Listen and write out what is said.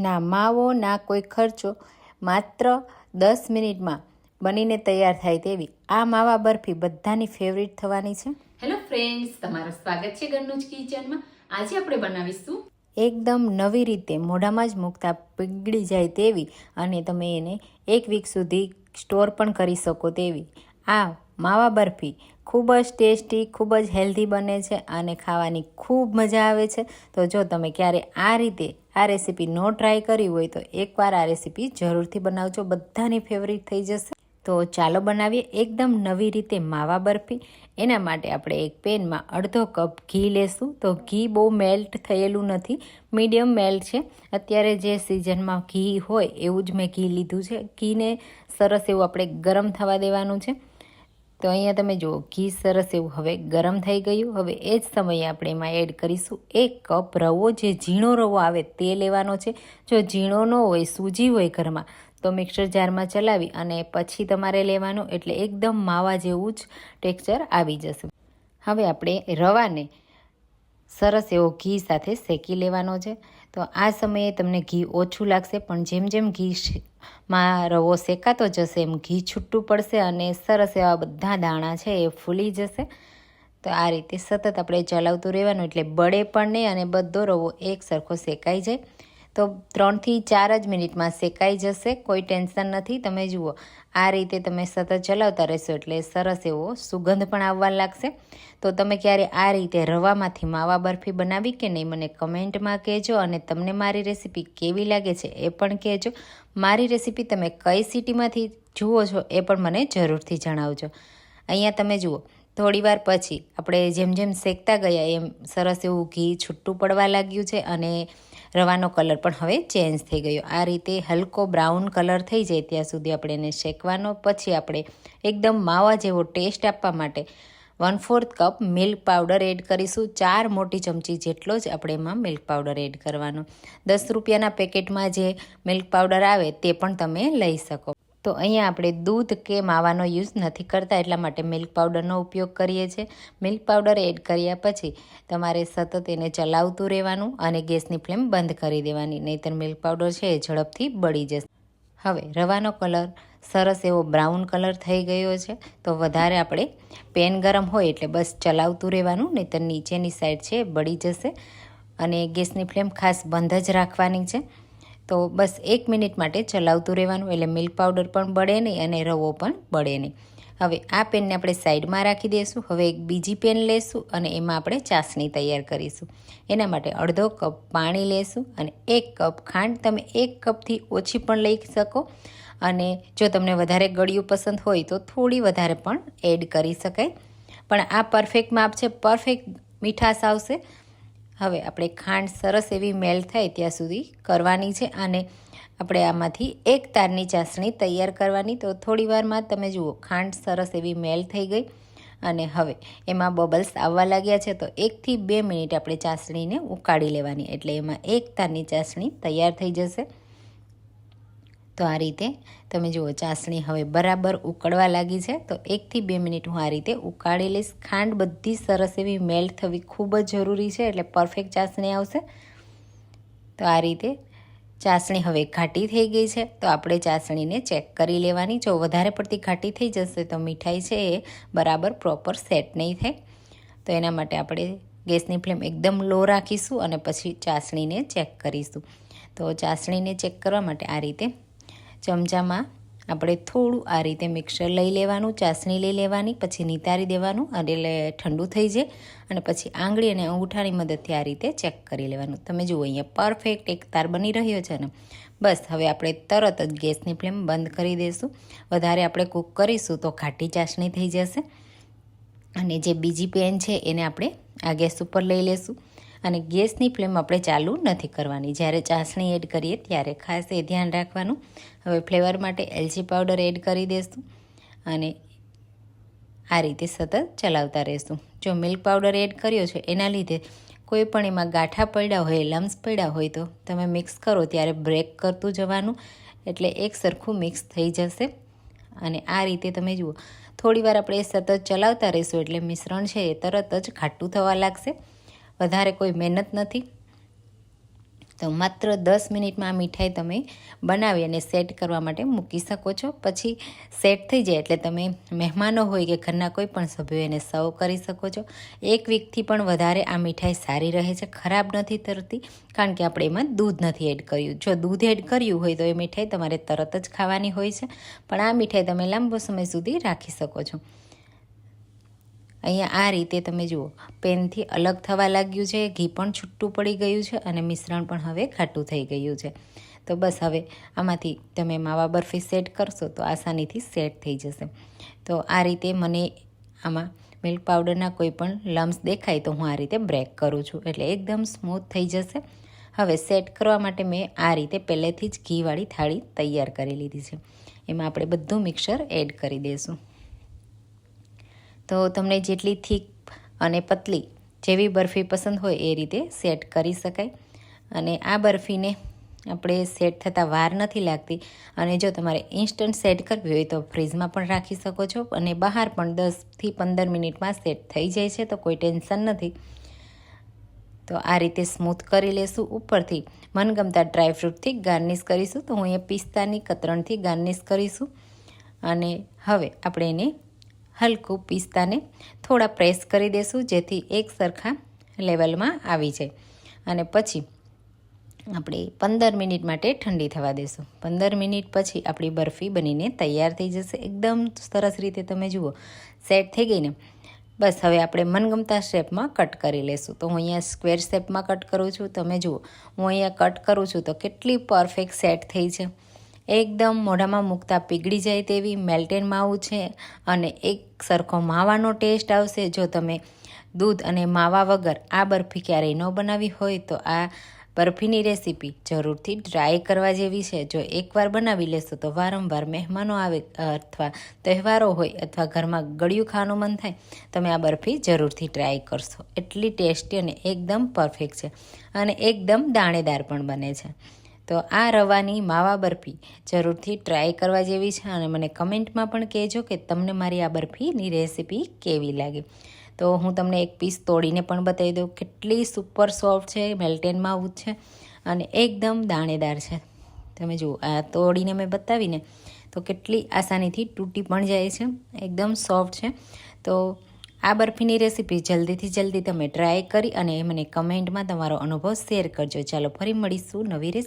ના માવો ના કોઈ ખર્ચો માત્ર દસ મિનિટમાં બનીને તૈયાર થાય તેવી. આ માવા બરફી બધાની ફેવરિટ થવાની છે. હેલો ફ્રેન્ડ્સ તમારું સ્વાગત છે ઘરનું જ કિચનમાં. આજે આપણે બનાવીશું એકદમ નવી રીતે મોઢામાં જ મૂકતા પીગળી જાય તેવી અને તમે એને એક વીક સુધી સ્ટોર પણ કરી શકો તેવી. આ માવા બરફી ખૂબ જ ટેસ્ટી, ખૂબ જ હેલ્ધી બને છે અને ખાવાની ખૂબ મજા આવે છે. તો જો તમે ક્યારે આ રીતે આ રેસીપી નો ટ્રાય કરી હોય તો એકવાર આ રેસીપી જરૂરથી બનાવજો. બધાની ફેવરિટ થઈ જશે. તો ચાલો બનાવીએ એકદમ નવી રીતે માવા બરફી. એના માટે આપણે એક પેનમાં અડધો કપ ઘી લેશું. તો ઘી બહુ મેલ્ટ થયેલું નથી. મીડિયમ મેલ્ટ છે. અત્યારે જે સિઝનમાં ઘી હોય એવું જ મેં ઘી લીધું છે. ઘીને સરસ એવું આપણે ગરમ થવા દેવાનું છે. તો અહીંયા તમે જુઓ, ઘી સરસ એવું હવે ગરમ થઈ ગયું. હવે એ જ સમયે આપણે એમાં એડ કરીશું એક કપ રવો. જે ઝીણો રવો આવે તે લેવાનો છે. જો ઝીણો ન હોય, સૂજી હોય ઘરમાં, તો મિક્સર જારમાં ચલાવી અને પછી તમારે લેવાનું એટલે એકદમ માવા જેવું જ ટેક્સચર આવી જશે. હવે આપણે રવાને સરસ એવો ઘી સાથે શેકી લેવાનો છે. તો આ સમયે તમને ઘી ઓછું લાગશે, પણ જેમ જેમ ઘી માં રવો શેકાતો જશે, એમ ઘી છૂટું પડશે અને સરસ એવા બધા દાણા છે એ ફૂલી જશે. તો આ રીતે સતત આપણે ચલાવતું રહેવાનું, એટલે બળે પણ નહીં અને બધો રવો એક સરખો શેકાઈ જાય. તો ત્રણથી ચાર જ મિનિટમાં શેકાઈ જશે, કોઈ ટેન્શન નથી. તમે જુઓ, આ રીતે તમે સતત ચલાવતા રહેશો એટલે સરસ એવો સુગંધ પણ આવવા લાગશે. તો તમે ક્યારે આ રીતે રવામાંથી માવા બરફી બનાવી કે નહીં, મને કમેન્ટમાં કહેજો અને તમને મારી રેસીપી કેવી લાગે છે એ પણ કહેજો. મારી રેસીપી તમે કઈ સિટીમાંથી જુઓ છો એ પણ મને જરૂરથી જણાવજો. અહીંયા તમે જુઓ, થોડીવાર પછી આપણે જેમ જેમ શેકતા ગયા એમ સરસ એવું ઘી છૂટું પડવા લાગ્યું છે અને રવાનો કલર પણ હવે ચેન્જ થઈ ગયો. આ રીતે હલકો બ્રાઉન કલર થઈ જાય ત્યાં સુધી આપણે એને શેકવાનો. પછી આપણે એકદમ માવા જેવો ટેસ્ટ આપવા માટે one fourth cup milk powder add કરીશું. ચાર મોટી ચમચી જેટલો જ આપણે એમાં મિલ્ક પાવડર એડ કરવાનો. દસ રૂપિયાના પેકેટમાં જે મિલ્ક પાવડર આવે તે પણ તમે લઈ શકો. તો અહીંયા આપણે દૂધ કે માવાનો યુઝ નથી કરતા, એટલા માટે મિલ્ક પાવડરનો ઉપયોગ કરીએ છીએ. મિલ્ક પાવડર એડ કર્યા પછી તમારે સતત એને ચલાવતું રહેવાનું અને ગેસની ફ્લેમ બંધ કરી દેવાની, નહીંતર મિલ્ક પાવડર છે એ ઝડપથી બળી જશે. હવે રવાનો કલર સરસ એવો બ્રાઉન કલર થઈ ગયો છે, તો વધારે આપણે પેન ગરમ હોય એટલે બસ ચલાવતું રહેવાનું, નહીંતર નીચેની સાઈડ છે બળી જશે અને ગેસની ફ્લેમ ખાસ બંધ જ રાખવાની છે. તો બસ એક મિનિટ માટે ચલાવતું રહેવાનું એટલે મિલ્ક પાવડર પણ બળે નહીં અને રવો પણ બળે નહીં. હવે આ પેનને આપણે સાઈડમાં રાખી દઈશું. હવે એક બીજી પેન લેશું અને એમાં આપણે ચાસણી તૈયાર કરીશું. એના માટે અડધો કપ પાણી લેશું અને એક કપ ખાંડ તમે એક કપથી ઓછી પણ લઈ શકો. અને જો તમને વધારે ગળ્યું પસંદ હોય તો થોડી વધારે પણ એડ કરી શકાય. પણ આ પરફેક્ટ માપ છે. પરફેક્ટ મીઠાશ આવશે. હવે આપણે ખાંડ સરસ એવી મેલ થાય ત્યાં સુધી કરવાની છે અને આપણે આમાંથી એક તારની ચાસણી તૈયાર કરવાની. તો થોડી વારમાં તમે જુઓ, ખાંડ સરસ એવી મેલ થઈ ગઈ અને હવે એમાં બબલ્સ આવવા લાગ્યા છે. તો એકથી બે મિનિટ આપણે ચાસણીને ઉકાળી લેવાની. એટલે એમાં એક તારની ચાસણી તૈયાર થઈ જશે. તો આ રીતે તમે જુઓ, ચાસણી હવે બરાબર ઉકળવા લાગી છે. તો એકથી બે મિનિટ હું આ રીતે ઉકાળી લઈશ. ખાંડ બધી સરસ એવી મેલ્ટ થવી ખૂબ જ જરૂરી છે, એટલે પરફેક્ટ ચાસણી આવશે. તો આ રીતે ચાસણી હવે ઘાટી થઈ ગઈ છે. તો આપણે ચાસણીને ચેક કરી લેવાની. જો વધારે પડતી ઘાટી થઈ જશે તો મીઠાઈ છે એ બરાબર પ્રોપર સેટ નહીં થાય. તો એના માટે આપણે ગેસની ફ્લેમ એકદમ લો રાખીશું અને પછી ચાસણીને ચેક કરીશું. તો ચાસણીને ચેક કરવા માટે આ રીતે ચમચામાં આપણે થોડું આ રીતે મિક્સર લઈ લેવાનું, ચાસણી લઈ લેવાની, પછી નિતારી દેવાનું એટલે ઠંડુ થઈ જાય. અને પછી આંગળી અને અંગૂઠાની મદદથી આ રીતે ચેક કરી લેવાનું. તમે જુઓ, અહીંયા પરફેક્ટ એક તાર બની રહ્યો છે ને. બસ, હવે આપણે તરત જ ગેસની ફ્લેમ બંધ કરી દઈશું. વધારે આપણે કૂક કરીશું તો ઘાટી ચાસણી થઈ જશે. અને જે બીજી પેન છે, એને આપણે આ ગેસ ઉપર લઈ લેશું. અને ગેસની ફ્લેમ આપણે ચાલુ નથી કરવાની. જ્યારે ચાસણી એડ કરીએ ત્યારે ખાસ એ ધ્યાન રાખવાનું. હવે ફ્લેવર માટે એલચી પાવડર એડ કરી દઈશું અને આ રીતે સતત ચલાવતા રહેશું. જો મિલ્ક પાવડર એડ કર્યો છે, એના લીધે કોઈ પણ એમાં ગાંઠા પડ્યા હોય, લમ્સ પડ્યા હોય, તો તમે મિક્સ કરો ત્યારે બ્રેક કરતું જવાનું. એટલે એક સરખું મિક્સ થઈ જશે. અને આ રીતે તમે જુઓ, થોડીવાર આપણે સતત ચલાવતા રહીશું એટલે મિશ્રણ છે એ તરત જ ખાટું થવા લાગશે. વધારે કોઈ મહેનત નથી. તો માત્ર દસ મિનિટમાં આ મીઠાઈ તમે બનાવી અને સેટ કરવા માટે મૂકી શકો છો. પછી સેટ થઈ જાય એટલે તમે મહેમાનો હોય કે ઘરના કોઈ પણ સભ્યો એને સર્વ કરી શકો છો. એક વીકથી પણ વધારે આ મીઠાઈ સારી રહે છે. ખરાબ નથી તરતી, કારણ કે આપણે એમાં દૂધ નથી એડ કર્યું. જો દૂધ એડ કર્યું હોય તો એ મીઠાઈ તમારે તરત જ ખાવાની હોય છે. પણ આ મીઠાઈ તમે લાંબો સમય સુધી રાખી શકો છો. અહીંયા આ રીતે તમે જુઓ, પેનથી અલગ થવા લાગ્યું છે, ઘી પણ છૂટું પડી ગયું છે અને મિશ્રણ પણ હવે ખાટું થઈ ગયું છે. તો બસ હવે આમાંથી તમે માવા બરફી સેટ કરશો તો આસાનીથી સેટ થઈ જશે. તો આ રીતે મને આમાં મિલ્ક પાવડરના કોઈ પણ લમ્સ દેખાય તો હું આ રીતે બ્રેક કરું છું એટલે એકદમ સ્મૂથ થઈ જશે. હવે સેટ કરવા માટે મેં આ રીતે પહેલેથી જ ઘીવાળી થાળી તૈયાર કરી લીધી છે. એમાં આપણે બધું મિક્સર એડ કરી દઈશું તો તમને જેટલી થીક અને પતલી જેવી બરફી પસંદ હોય એ રીતે સેટ કરી શકાય. અને આ બરફીને આપણે સેટ થતાં વાર નથી લાગતી. અને જો તમારે ઇન્સ્ટન્ટ સેટ કરવી હોય તો ફ્રીજમાં પણ રાખી શકો છો અને બહાર પણ દસથી પંદર મિનિટમાં સેટ થઈ જાય છે તો કોઈ ટેન્શન નથી. તો આ રીતે સ્મૂથ કરી લેશું ઉપરથી. મનગમતા ડ્રાયફ્રૂટથી ગાર્નિશ કરીશું તો હું અહીંયા પિસ્તાની કતરણથી ગાર્નિશ કરીશું. અને હવે આપણે એને હલકું પિસ્તાને થોડા પ્રેસ કરી દેશું, જેથી એક સરખા લેવલમાં આવી જાય. અને પછી આપણે પંદર મિનિટ માટે ઠંડી થવા દેશું. પંદર મિનિટ પછી આપણી બરફી બનીને તૈયાર થઈ જશે. એકદમ સરસ રીતે તમે જુઓ, સેટ થઈ ગઈને. બસ, હવે આપણે મનગમતા શેપમાં કટ કરી લેશું. તો હું અહીંયા સ્ક્વેર શેપમાં કટ કરું છું. તમે જુઓ, હું અહીંયા કટ કરું છું તો કેટલી પરફેક્ટ સેટ થઈ છે. એકદમ મોઢામાં મૂકતા પીગળી જાય તેવી મેલ્ટેન માવું છે અને એક સરખો માવાનો ટેસ્ટ આવશે. જો તમે દૂધ અને માવા વગર આ બરફી ક્યારેય ન બનાવી હોય તો આ બરફીની રેસીપી જરૂરથી ટ્રાય કરવા જેવી છે. જો એકવાર બનાવી લેશો તો વારંવાર મહેમાનો આવે અથવા તહેવારો હોય અથવા ઘરમાં ગળ્યું ખાવાનું મન થાય, તમે આ બરફી જરૂરથી ટ્રાય કરશો. એટલી ટેસ્ટી અને એકદમ પરફેક્ટ છે અને એકદમ દાણેદાર પણ બને છે. તો આ રવાની માવા બરફી જરૂરથી ટ્રાય કરવા જેવી છે અને મને કમેન્ટમાં પણ કહેજો કે તમને મારી આ બરફીની રેસીપી કેવી લાગી. તો હું તમને એક પીસ તોડીને પણ બતાવી દઉં કેટલી સુપર સોફ્ટ છે મેલ્ટેન માવું છે અને એકદમ દાણેદાર છે. તમે જુઓ, આ તોડીને મેં બતાવીને તો કેટલી આસાનીથી તૂટી પણ જાય છે, એકદમ સોફ્ટ છે. તો આ બરફીની રેસીપી જલ્દીથી જલ્દી તમે ટ્રાય કરી અને મને કમેન્ટમાં તમારો અનુભવ શેર કરજો. ચાલો ફરી મળીશું નવી રેસીપી